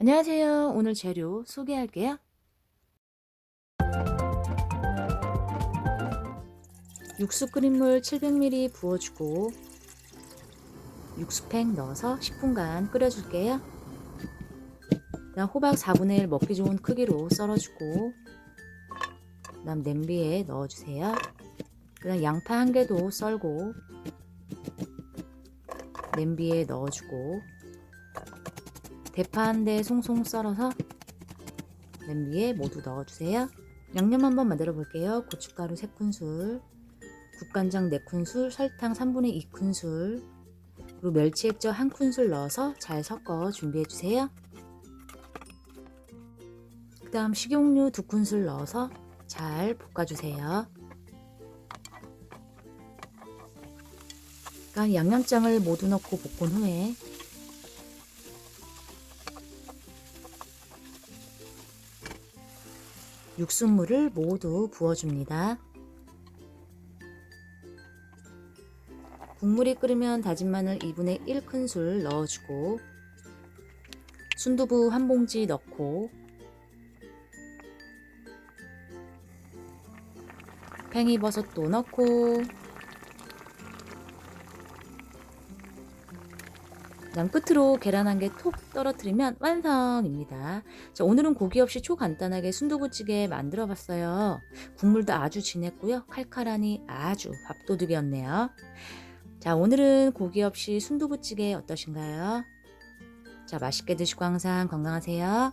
안녕하세요. 오늘 재료 소개할게요. 육수 끓인 물 700ml 부어주고 육수팩 넣어서 10분간 끓여줄게요. 그다음 호박 4분의 1 먹기 좋은 크기로 썰어주고 그다음 냄비에 넣어주세요. 그다음 양파 한 개도 썰고 냄비에 넣어주고 대파 한 대 송송 썰어서 냄비에 모두 넣어주세요. 양념 한번 만들어 볼게요. 고춧가루 3큰술, 국간장 4큰술, 설탕 3분의 2큰술, 그리고 멸치 액젓 1큰술 넣어서 잘 섞어 준비해 주세요. 그 다음 식용유 2큰술 넣어서 잘 볶아주세요. 그러니까 양념장을 모두 넣고 볶은 후에 육수물을 모두 부어줍니다. 국물이 끓으면 다진 마늘 2분의 1큰술 넣어주고 순두부 한 봉지 넣고 팽이버섯도 넣고 그다음 끝으로 계란 한 개 톡 떨어뜨리면 완성입니다. 자, 오늘은 고기 없이 초간단하게 순두부찌개 만들어 봤어요. 국물도 아주 진했고요. 칼칼하니 아주 밥도둑이었네요. 자, 오늘은 고기 없이 순두부찌개 어떠신가요? 자, 맛있게 드시고 항상 건강하세요.